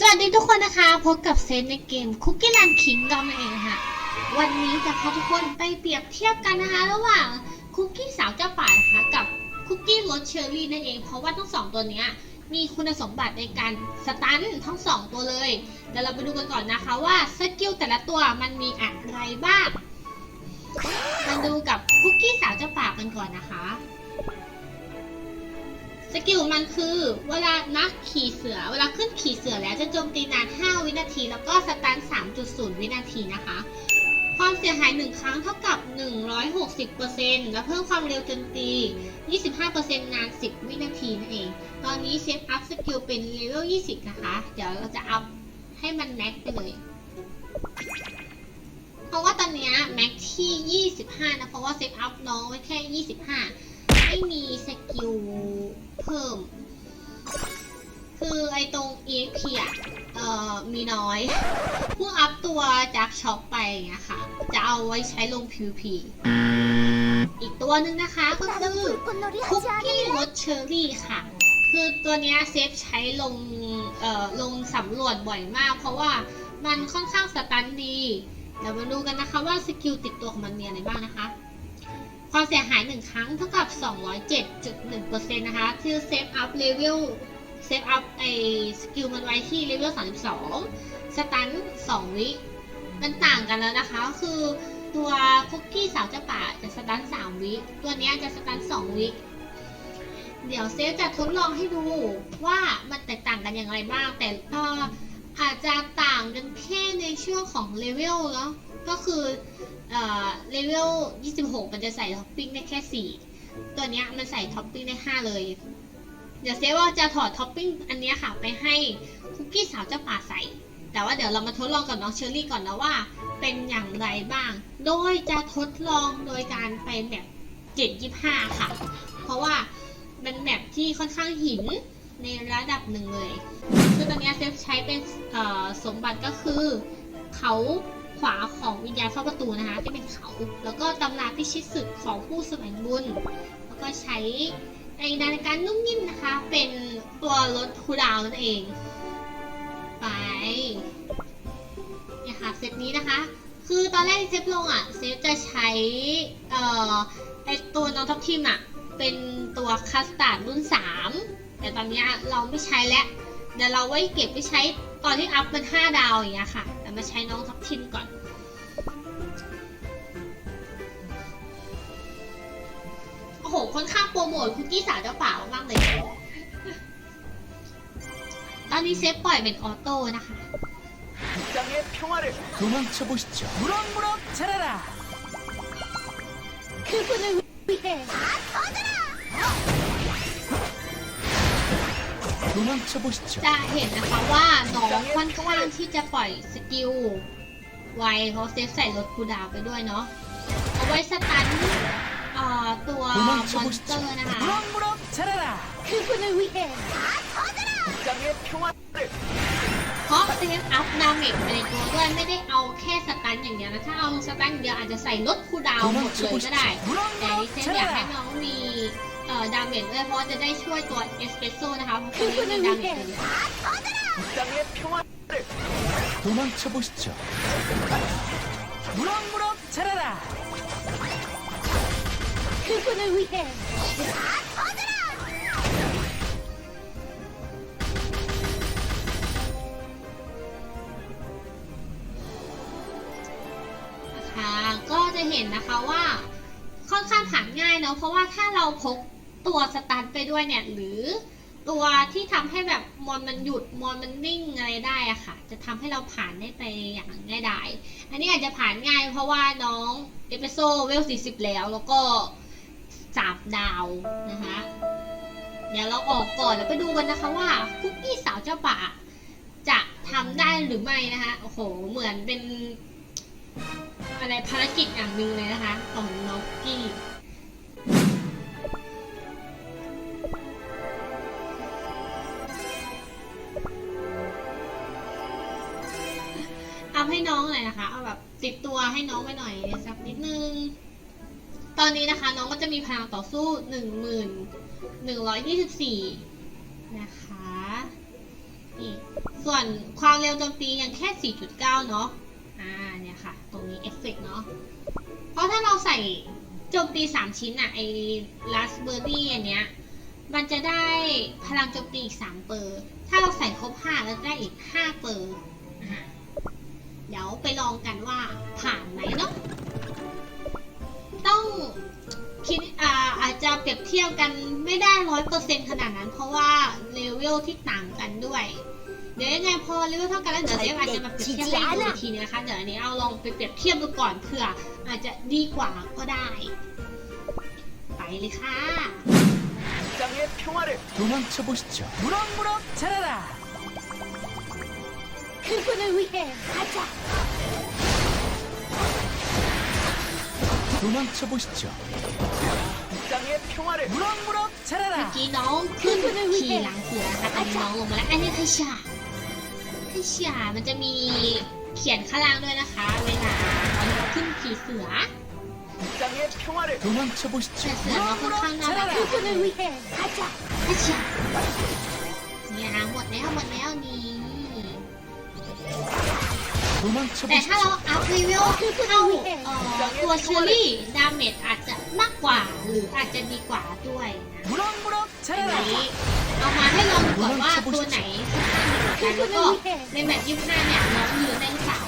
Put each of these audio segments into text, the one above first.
สวัสดีทุกคนนะคะ พบกับเซนในเกม Cookie Land Kingdom นั่นเองค่ะ วันนี้จะพาทุกคนไปเปรียบเทียบกันนะคะ ระหว่างคุกกี้สาวเจ้าป่านะคะกับคุกกี้รสเชอร์รี่นั่นเอง เพราะว่าทั้งสองตัวเนี้ยมีคุณสมบัติในการสตันทั้งสองตัวเลยเดี๋ยวเราไปดูกันก่อนนะคะว่าสกิลแต่ละตัวมันมีอะไรบ้างมาดูกับคุกกี้สาวเจ้าป่ากันก่อนนะคะ สกิลมันคือเวลานักขี่เสือ เวลาขึ้นขี่เสือแล้วจะโจมตีนาน 5 วินาที แล้วก็สตัน 3.0 วินาทีนะคะ ความเสียหาย 1 ครั้งเท่ากับ 160%และเพิ่มความเร็วโจมตี 25%นาน 10 วินาทีนั่นเอง ตอนนี้เซฟอัพสกิลเป็นเลเวล 20 นะคะ เดี๋ยวเราจะอัพให้มันแม็กไปเลย เพราะว่าตอนนี้แม็กที่ 25 นะ เพราะว่าเซฟอัพน้องไว้แค่ 25 ไม่มีสกิลเพิ่ม คือไอตรง EXP อะเอ่อมีน้อยเพิ่งอัพตัวจากช็อปไปอย่างเงี้ยค่ะ จะเอาไว้ใช้ลง PVP อีกตัวหนึ่งนะคะก็คือคุกกี้รสเชอร์รี่ค่ะ คือตัวเนี้ยเซฟใช้ลงเอ่อลงสำรวจบ่อยมาก เพราะว่ามันค่อนข้างสตันดี เดี๋ยวมาดูกันนะคะว่าสกิลติดตัวของมันมีอะไรบ้างนะคะ ความเสียหาย 1 ครั้งเท่ากับ 207.1%นะคะที่เซฟอัพเลเวลเซฟอัพไอสกิลมันไว้ที่เลเวล32 สตัน 2 วิ มันต่างกันแล้วนะคะ คือตัวคุกกี้สาวเจ้าป่าจะสตัน 3 วิ ตัวเนี้ยจะสตัน 2 วิ เดี๋ยวเซฟจะทดลองให้ดูว่ามันแตกต่างกันอย่างไรบ้าง แต่ก็อาจจะต่างกันแค่ ช่วงของเลเวลแล้วก็คือเอ่อเลเวล 26 มันจะใส่ท็อปปิ้งได้แค่ 4 ตัวเนี้ยมันใส่ท็อปปิ้งได้ 5 เลย เดี๋ยวเซฟว่าจะถอดท็อปปิ้งอันเนี้ยค่ะไปให้คุกกี้สาวเจ้าป่าใส่ แต่ว่าเดี๋ยวเรามาทดลองกับน้องเชอรี่ก่อนนะว่า เป็นอย่างไรบ้าง โดยจะทดลองโดยการไปแบบ725 ค่ะ เพราะว่าเป็นแบบที่ค่อนข้างหินในระดับหนึ่งเลย คือตอนเนี้ยเซฟใช้เป็นเอ่อสมบัติก็คือ เขาขวาของวิญญาณเฝ้าประตูนะคะที่เป็นเขา แล้วก็ตำราพิชิตศึกของผู้แสวงบุญ แล้วก็ใช้ในนาฬิกานุ่มนิ่มนะคะ เป็นตัวรถคูดาวนั่นเอง ไปเนี่ยค่ะเซตนี้นะคะ คือตอนแรกเซฟลงอะเซฟจะใช้เอ่อไอตัวน้องท็อปทีมอะ เป็นตัวคัสตาร์ดรุ่น 3 แต่ตอนนี้เราไม่ใช้แล้วเดี๋ยวเราไว้เก็บไปใช้ตอนที่อัพเป็น 5 ดาวอย่างเงี้ยค่ะ แต่มาใช้น้องท็อปทิมก่อน โอ้โห ค่อนข้างโปรโมทคุกกี้สาวเจ้าป่ามากๆเลย ตอนนี้เซฟปล่อยเป็นออโต้นะคะ 이 땅의 평화를 도망쳐 보시죠. 무럭무럭 자라라. 그분을 위해 도망쳐 보시죠. จะเห็นนะคะว่าน้องค่อนข้างที่จะปล่อยสกิลไวเขาเซฟใส่รถคูดาไปด้วยเนาะเอาไว้สตันตัวมอนสเตอร์นะคะคือคุณวิเพราะเซฟอัพดาเมจไในตัวด้วยไม่ได้เอาแค่สตันอย่างเดียวนะถ้าเอาสตันเดียวอาจจะใส่ลดคูดาวหมดเลยก็ได้ แต่เซฟอยากให้น้องมี เอ่อดาเมจด้วยเพราะจะได้ช่วยตัวเอสเปรสโซ่นะคะเพราะตัวนี้มีดาเมจเลย 이 땅의 평화를 도망쳐 보시죠. 무럭무럭 자라라. 그분을 위해 นะคะก็จะเห็นนะคะว่าค่อนข้างผ่านง่ายเนาะเพราะว่าถ้าเราพก ตัวสตันไปด้วยเนี่ย หรือตัวที่ทำให้แบบมอนมันหยุดมอนมันนิ่งอะไรได้อะค่ะ จะทำให้เราผ่านได้ไปอย่างง่ายดายอันนี้อาจจะผ่านง่ายเพราะว่าน้องเอเปโซเวล 40 แล้วแล้วก็สามดาวนะคะเดี๋ยวเราออกก่อนแล้วไปดูกันนะคะว่าคุกกี้สาวเจ้าป่า จะทำได้หรือไม่นะคะโอ้โหเหมือนเป็น อะไรภารกิจอย่างหนึ่งเลยนะคะ ของน็อกกี้ เอาให้น้องหน่อยนะคะ เอาแบบติดตัวให้น้องไปหน่อยสักนิดนึง ตอนนี้นะคะน้องก็จะมีพลังต่อสู้หนึ่งหมื่นหนึ่งร้อยยี่สิบสี่นะคะนี่ส่วนความเร็วโจมตียังแค่4.9เก้าเนาะ อ่าเนี่ยค่ะ ตรงนี้เอฟเฟกเนาะ เพราะถ้าเราใส่โจมตี3ชิ้นอะไอลัสเบอร์รี่อันเนี้ย มันจะได้พลังโจมตีอีก3เปอร์ ถ้าเราใส่ครบ5แล้วได้อีก5เปอร์ เดี๋ยวไปลองกันว่าผ่านไหมเนาะ ต้องคิดอ่าอาจจะเปรียบเทียบกันไม่ได้ร้อยเปอร์เซ็นขนาดนั้น เพราะว่าเลเวลที่ต่างกันด้วย เดี๋ยวยังไงพอเลเวลเท่ากันแล้วเดี๋ยวเจ๊อาจจะมาเปรียบเทียบให้ดูอีกทีนึงนะคะ เดี๋ยวอันนี้เอาลองไปเปรียบเทียบดูก่อนเผื่ออาจจะดีกว่าก็ได้ ไปเลยค่ะ 이 땅의 평화를 도망쳐 보시죠. 무럭무럭 자라라 그분을 위해 가자. 도망쳐 보시죠. 이 땅의 평화를 무럭무럭 เมื่อ 자라라 กี้น้องขึ้นขี่หลังเสือนะคะตอนนี้น้องลงมาแล้ว อันนี้คือชาคือชามันจะมีเขียนข้างล่างด้วยนะคะ เวลาเราขึ้นขี่เสือ 이 땅의 평화를 도망쳐 แต่ 보시죠. เสือน้องค่อนข้างน่ารัก 그분을 위해 가자. คือชาเนี่ยหมดแล้วหมดแล้วนี่ แต่ถ้าเราอัพรีวิวลเข้าตัวเชอร์รี่ดาเมจอาจจะมากกว่าหรืออาจจะดีกว่าด้วยนะอันนี้เอามาให้ลองก่อนว่าตัวไหนค่อนข้ดีกว่ากันแล้วก็ในแมตช์ยี่สิบห้าเนี่ยน้องยืนได้หรือเปล่า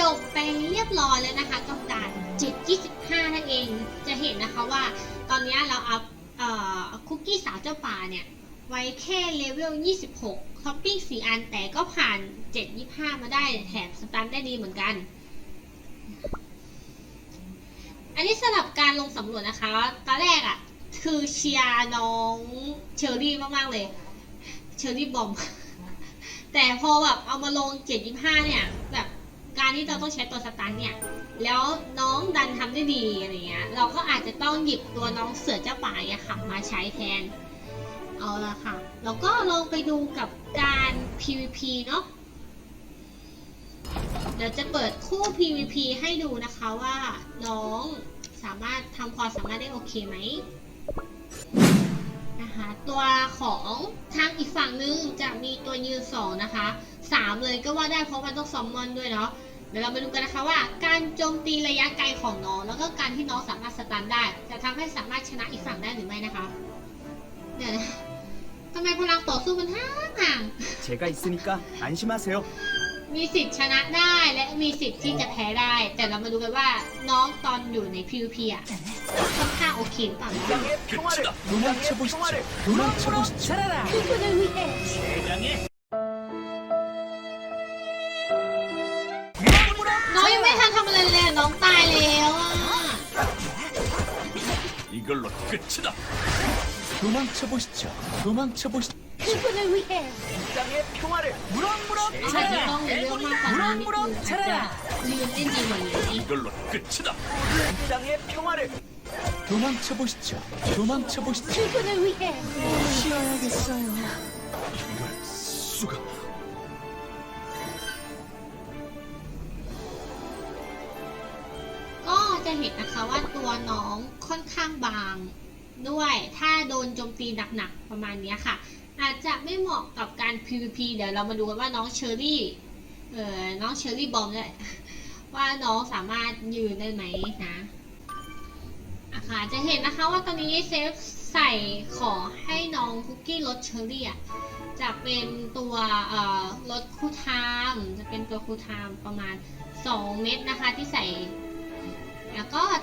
จบไปเรียบร้อยแล้วนะคะกับการ725 นั่นเองจะเห็นนะคะว่า ตอนนี้เราอัพเอ่อคุกกี้สาวเจ้าป่าเนี่ย ไว้แค่เลเวล 26 ท็อปปิ้ง 4 อันแต่ก็ผ่าน 725 มาได้แถมสตันได้ดีเหมือนกัน อันนี้สำหรับการลงสำรวจนะคะ ตอนแรกอะ่ะ คือเชียร์น้องเชอรี่มาก ๆ เลย เชอรี่บอม แต่พอแบบเอามาลง 725 เนี่ย การที่เราต้องใช้ตัวสตันเนี่ย แล้วน้องดันทำได้ดีอะไรเงี้ย เราก็อาจจะต้องหยิบตัวน้องเสือเจ้าป่าเนี่ยค่ะมาใช้แทน เอาละค่ะ แล้วก็ลองไปดูกับการ PVP เนาะ เดี๋ยวจะเปิดคู่ PVP ให้ดูนะคะว่าน้องสามารถทำความสามารถได้โอเคไหมนะคะตัวของทางอีกฝั่งนึงจะมีตัวยืนสองนะคะสามเลยก็ว่าได้เพราะมันต้องซอมมอนด้วยเนาะ เดี๋ยวเรามาดูกันนะคะว่า การโจมตีระยะไกลของน้อง แล้วก็การที่น้องสามารถสตันได้ จะทำให้สามารถชนะอีกฝั่งได้หรือไม่นะคะ เดี๋ยวนะทำไมพลังต่อสู้มันห่างห่าง 제가 있으니까 안심하세요. มีสิทธิ์ชนะได้และมีสิทธิ์ที่จะแพ้ได้ แต่เรามาดูกันว่าน้องตอนอยู่ใน PVP อ่ะค่อนข้างโอเคหรือเปล่า 이 นะ ไม่ทันทำอะไรเลยอะน้องตายแล้วอ่ะ 이걸로 끝이다. 도망쳐 보시죠. 도망쳐 보시죠. 그분을 위해 이 땅의 평화를 무럭무럭 อาจจะต้อง 자라라 เลเวลมากกว่านี้นิดนึงอาจจะยืนได้ดีกว่านี้ 이걸로 끝이다. 이 땅의 평화를 도망쳐 보시죠. 도망쳐 보시죠. 그분을 위해 이럴 수가. จะเห็นนะคะว่าตัวน้องค่อนข้างบางด้วย ถ้าโดนโจมตีหนักๆประมาณนี้ค่ะ อาจจะไม่เหมาะกับการ PVP เดี๋ยวเรามาดูกันว่าน้องเชอรี่ เออน้องเชอรี่บอมเนี่ยว่าน้องสามารถยืนได้ไหมนะอะค่ะ จะเห็นนะคะว่าตอนนี้เซฟใส่ขอให้น้องคุกกี้รสเชอรี่อะจะเป็นตัวเอ่อรสคูลไทม์จะเป็นตัวคูลไทม์ประมาณ 2 เม็ดนะคะที่ใส่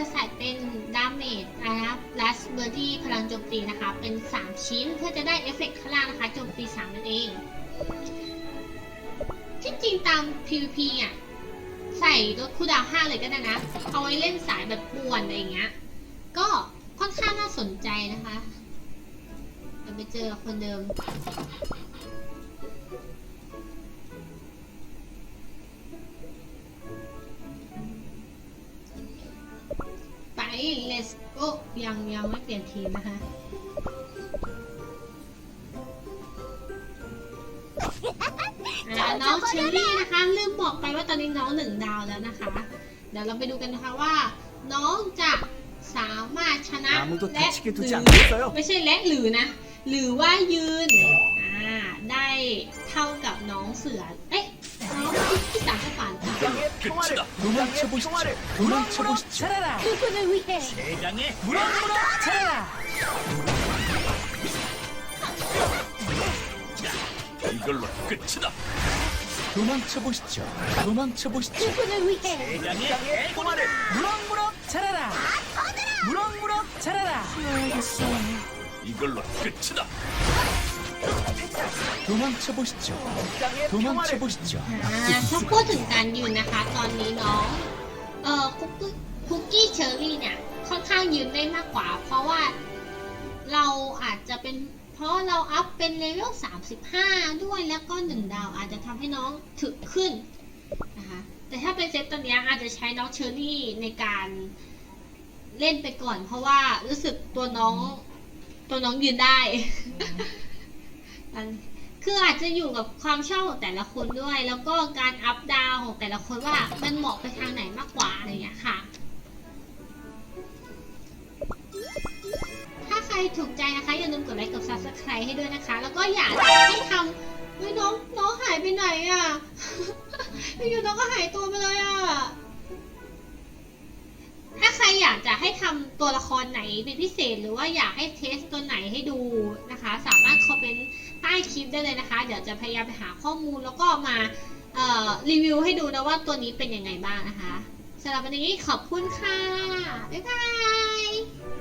จะใส่เป็นดาเมจนะครับลัสเบอร์ดี้พลังโจมตีนะคะ เป็น 3 ชิ้นเพื่อจะได้เอฟเฟกต์ข้างล่างนะคะโจมตี 3 นั่นเอง ที่จริงตาม PVP อะ ใส่รถคูลดาว5เลยก็ได้นะ เอาไว้เล่นสายแบบป่วนอะไรอย่างเงี้ย ก็ค่อนข้างน่าสนใจนะคะ ไปเจอคนเดิม ยังยังไม่เปลี่ยนทีมนะคะน้องเชอรี่นะคะ ลืมบอกไปว่าตอนนี้น้องหนึ่งดาวแล้วนะคะ เดี๋ยวเราไปดูกันนะคะว่า น้องจะสามารถชนะและหรือไม่ใช่และหรือนะ หรือว่ายืนได้เท่ากับน้องเสือ 그 그 나가고 안타 끝이다. 도망쳐 보시죠. 도망쳐 보시죠. 그분을 위해 대장의 무럭무럭 차라라. 이걸로 끝이다. 도망쳐 보시죠. 도망쳐 보시죠. 그분을 위해 대장의 꼬마를 무럭무럭 차라라. 아, 무럭무럭 차라라. 이걸로 끝이다. 도망쳐 보시죠. 세상의 도망쳐 평화를 보시죠. อ่าถ้าพูดถึงการยืนนะคะ ตอนนี้น้องเอ่อคุกกี้คุกกี้เชอร์รี่เนี่ย ค่อนข้างยืนได้มากกว่า เพราะว่าเราอาจจะเป็นเพราะเราอัพเป็นเลเวล35 ด้วยแล้วก็ 1 ดาวอาจจะทำให้น้องถึกขึ้นนะคะ แต่ถ้าเป็นเซตตัวเนี้ยอาจจะใช้น้องเชอร์รี่ในการเล่นไปก่อน เพราะว่ารู้สึกตัวน้องตัวน้องยืนได้ ัน คืออาจจะอยู่กับความชอบของแต่ละคนด้วย แล้วก็การอัพดาวของแต่ละคนว่ามันเหมาะไปทางไหนมากกว่าอะไรอย่างเงี้ยค่ะ ถ้าใครถูกใจนะคะอย่าลืมกดไลค์กด subscribe ให้ด้วยนะคะ แล้วก็อยากให้ทำเฮ้ยน้องน้องหายไปไหนอะ อยู่ๆน้องก็หายตัวไปเลยอะ ให้ทำตัวละครไหนเป็นพิเศษ หรือว่าอยากให้เทสตัวไหนให้ดูนะคะ สามารถคอมเมนต์ใต้คลิปได้เลยนะคะ เดี๋ยวจะพยายามไปหาข้อมูลแล้วก็มาเอ่อรีวิวให้ดูนะว่าตัวนี้เป็นยังไงบ้างนะคะสำหรับวันนี้ขอบคุณค่ะ บ๊ายบาย